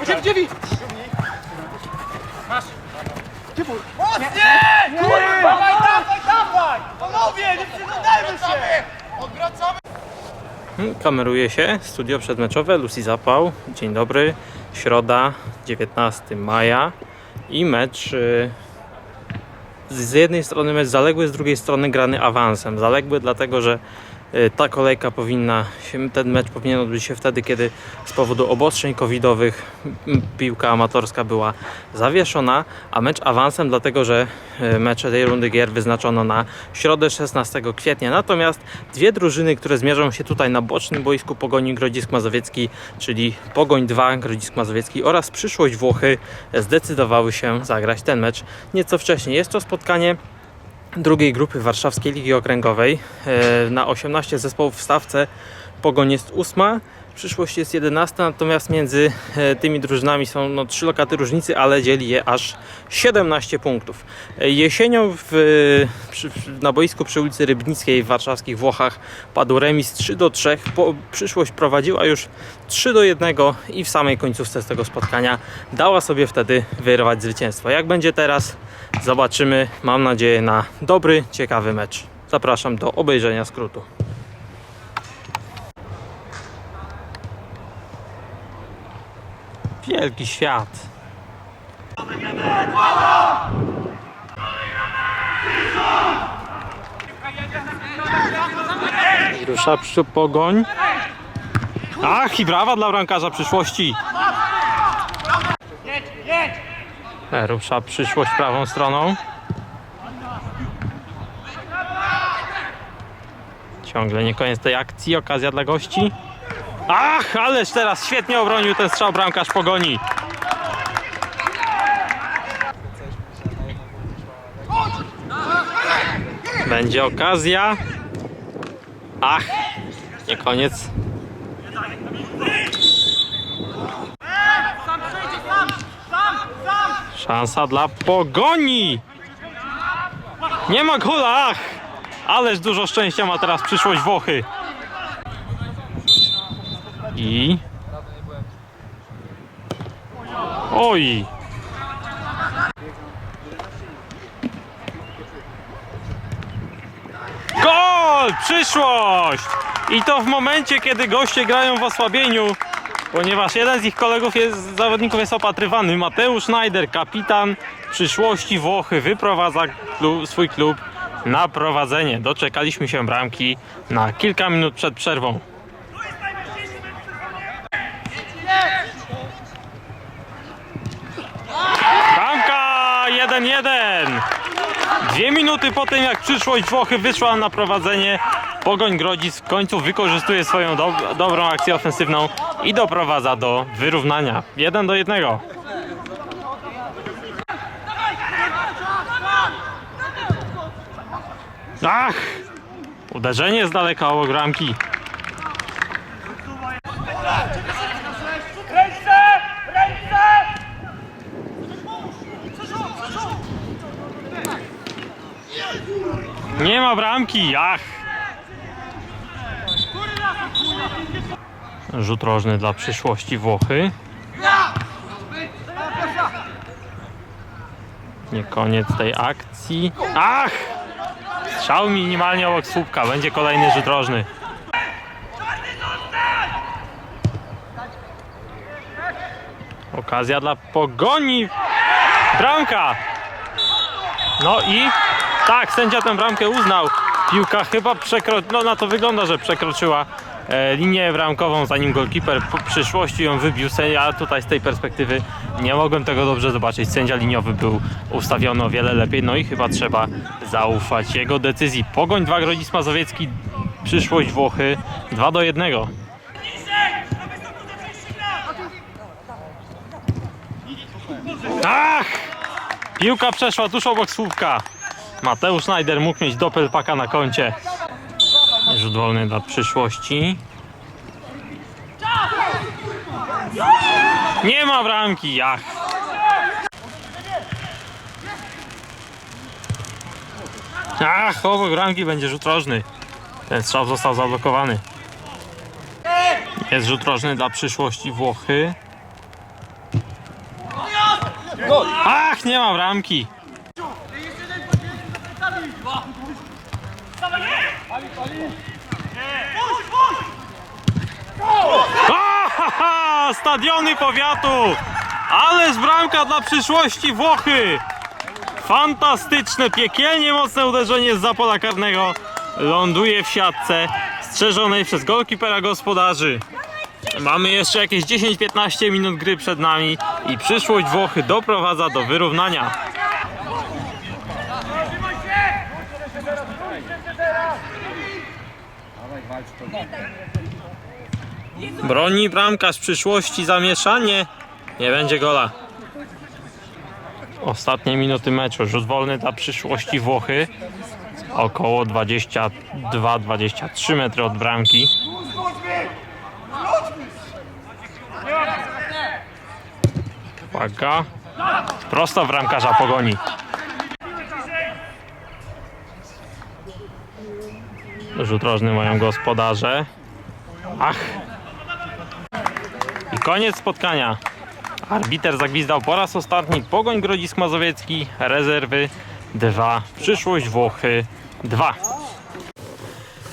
Czekaj, czekaj, dziewięć! Dawaj, dawaj, dawaj! Panowie, nie przyglądajmy się! Hmm, Kameruje się studio przedmeczowe Lucy Zapał. Dzień dobry. Środa, 19 maja i mecz y, z jednej strony mecz zaległy, z drugiej strony grany awansem. Zaległy dlatego, że ta kolejka powinna się, ten mecz powinien odbyć się wtedy, kiedy z powodu obostrzeń covidowych piłka amatorska była zawieszona, a mecz awansem dlatego, że y, mecze tej rundy gier wyznaczono na środę 16 kwietnia. Natomiast dwie drużyny, które zmierzą się tutaj na bocznym boisku Pogoni Grodzisk Mazowiecki, czyli Pogoń 2 Grodzisk Mazowiecki oraz Przyszłość Włochy zdecydowały się zagrać ten mecz nieco wcześniej. Jest to spotkanie drugiej grupy Warszawskiej Ligi Okręgowej. E, Na 18 zespołów w stawce Pogoń jest ósma, przyszłość jest 11, natomiast między e, tymi drużynami są no, trzy lokaty różnicy, ale dzieli je aż 17 punktów. E, Jesienią w, przy, przy- na boisku przy ulicy Rybnickiej w warszawskich Włochach padł remis 3 do 3. Po, przyszłość prowadziła już 3 do 1 i w samej końcówce z tego spotkania dała sobie wtedy wyrwać zwycięstwo. Jak będzie teraz? Zobaczymy. Mam nadzieję na dobry, ciekawy mecz. Zapraszam do obejrzenia skrótu. Wielki świat. Rusza przy pogoń. Ach, i brawa dla bramkarza przyszłości. E, Rusza przyszłość prawą stroną. Ciągle nie koniec tej akcji, okazja dla gości. Ach, ależ teraz świetnie obronił ten strzał bramkarz pogoni. Będzie okazja. Ach, nie koniec. Szansa dla pogoni. Nie ma gola, ach! Ależ dużo szczęścia ma teraz przyszłość Włochy. I. Oj! Gol! Przyszłość! I to w momencie, kiedy goście grają w osłabieniu, ponieważ jeden z ich kolegów jest, zawodników jest opatrywany. Mateusz Schneider, kapitan przyszłości Włochy, wyprowadza klu- swój klub na prowadzenie. Doczekaliśmy się bramki na kilka minut przed przerwą. Bramka 1-1. Dwie minuty po tym, jak przyszłość Włochy wyszła na prowadzenie, Pogoń Grodzisk w końcu wykorzystuje swoją do, dobrą akcję ofensywną i doprowadza do wyrównania. 1 do 1. Ach! Uderzenie z daleka obok bramki. Nie ma bramki, ach! Rzut rożny dla przyszłości Włochy. Nie koniec tej akcji. Ach! Strzał minimalnie obok słupka. Będzie kolejny rzut rożny. Okazja dla pogoni. Bramka! No i tak, sędzia tę bramkę uznał. Piłka chyba przekroczyła, no na to wygląda, że przekroczyła e, linię bramkową, zanim golkiper po przyszłości ją wybił. Ja tutaj z tej perspektywy nie mogłem tego dobrze zobaczyć. Sędzia liniowy był ustawiony o wiele lepiej, no i chyba trzeba zaufać jego decyzji. Pogoń 2 Grodzisk Mazowiecki, przyszłość Włochy 2 do 1. Ach! Piłka przeszła tuż obok słupka. Mateusz Schneider mógł mieć doppelpaka na koncie. Rzut wolny dla przyszłości. Nie ma bramki, ach. Ach, obok bramki będzie rzut rożny. Ten strzał został zablokowany. Jest rzut rożny dla przyszłości Włochy. Ach, nie ma bramki. Stadiony powiatu! Ale z bramka dla przyszłości Włochy! Fantastyczne, piekielnie mocne uderzenie z pola karnego. Ląduje w siatce strzeżonej przez golkipera gospodarzy. Mamy jeszcze jakieś 10-15 minut gry przed nami i przyszłość Włochy doprowadza do wyrównania. Broni bramkarz przyszłości zamieszanie. Nie będzie gola. Ostatnie minuty meczu. Rzut wolny dla przyszłości Włochy. Około 22-23 metry od bramki. Uwaga. Prosto w bramkarza pogoni. Rzut rożny mają gospodarze. Ach. I koniec spotkania. Arbiter zagwizdał po raz ostatni Pogoń Grodzisk Mazowiecki, rezerwy 2, przyszłość Włochy 2.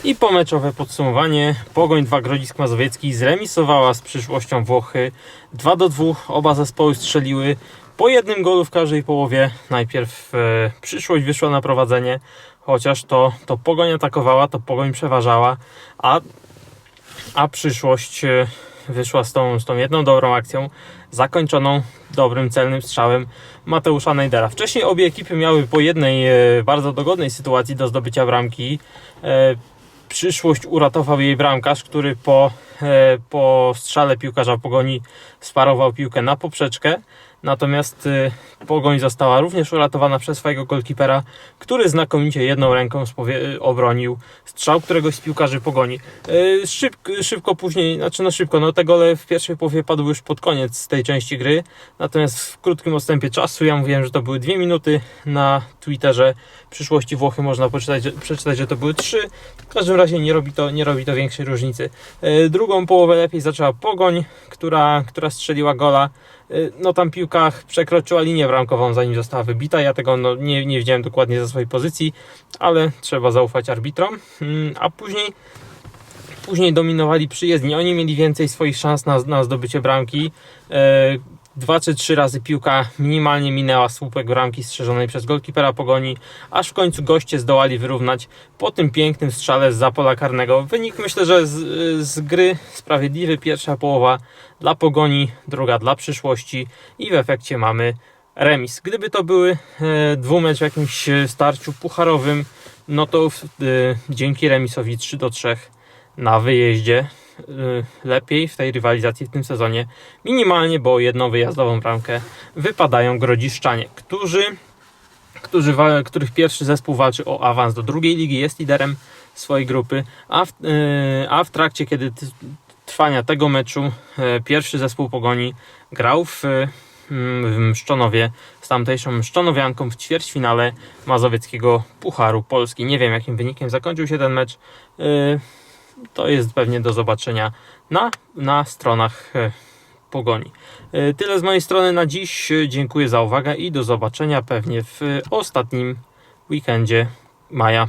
I pomeczowe podsumowanie. Pogoń 2 Grodzisk Mazowiecki zremisowała z przyszłością Włochy 2 do 2. Oba zespoły strzeliły po jednym golu w każdej połowie. Najpierw e, przyszłość wyszła na prowadzenie, chociaż to, to Pogoń atakowała, to Pogoń przeważała, a a przyszłość e, wyszła z tą, z tą jedną dobrą akcją, zakończoną dobrym, celnym strzałem Mateusza Nejdera. Wcześniej obie ekipy miały po jednej e, bardzo dogodnej sytuacji do zdobycia bramki. E, Przyszłość uratował jej bramkarz, który po, po strzale piłkarza Pogoni sparował piłkę na poprzeczkę. Natomiast e, Pogoń została również uratowana przez swojego golkipera, który znakomicie jedną ręką spowie- obronił strzał któregoś z piłkarzy Pogoni. E, Szybko, szybko później, znaczy no szybko, no te gole w pierwszej połowie padły już pod koniec tej części gry. Natomiast w krótkim odstępie czasu, ja mówiłem, że to były dwie minuty na Twitterze przyszłości Włochy można poczytać, przeczytać, że to były trzy. W każdym razie nie robi to, nie robi to większej różnicy. Drugą połowę lepiej zaczęła Pogoń, która, która strzeliła gola. E, No tam piłka przekroczyła linię bramkową zanim została wybita. Ja tego no, nie, nie widziałem dokładnie ze swojej pozycji, ale trzeba zaufać arbitrom. Mm, A później Później dominowali przyjezdni. Oni mieli więcej swoich szans na, na zdobycie bramki. Dwa czy trzy razy piłka minimalnie minęła słupek bramki strzeżonej przez golkipera Pogoni, aż w końcu goście zdołali wyrównać po tym pięknym strzale z pola karnego. Wynik myślę, że z, z gry sprawiedliwy. Pierwsza połowa dla Pogoni, druga dla przyszłości i w efekcie mamy remis. Gdyby to były e, dwumecz w jakimś e, starciu pucharowym, no to e, dzięki remisowi 3 do 3 na wyjeździe lepiej w tej rywalizacji w tym sezonie minimalnie, bo jedną wyjazdową bramkę wypadają grodziszczanie, którzy, którzy których pierwszy zespół walczy o awans do drugiej ligi, jest liderem swojej grupy, a w, y, a w trakcie kiedy trwania tego meczu y, pierwszy zespół Pogoni grał w, y, w Mszczonowie z tamtejszą Mszczonowianką w ćwierćfinale Mazowieckiego Pucharu Polski. Nie wiem jakim wynikiem zakończył się ten mecz. Y, to jest pewnie do zobaczenia na, na stronach e, Pogoni. E, Tyle z mojej strony na dziś. Dziękuję za uwagę i do zobaczenia pewnie w ostatnim weekendzie maja.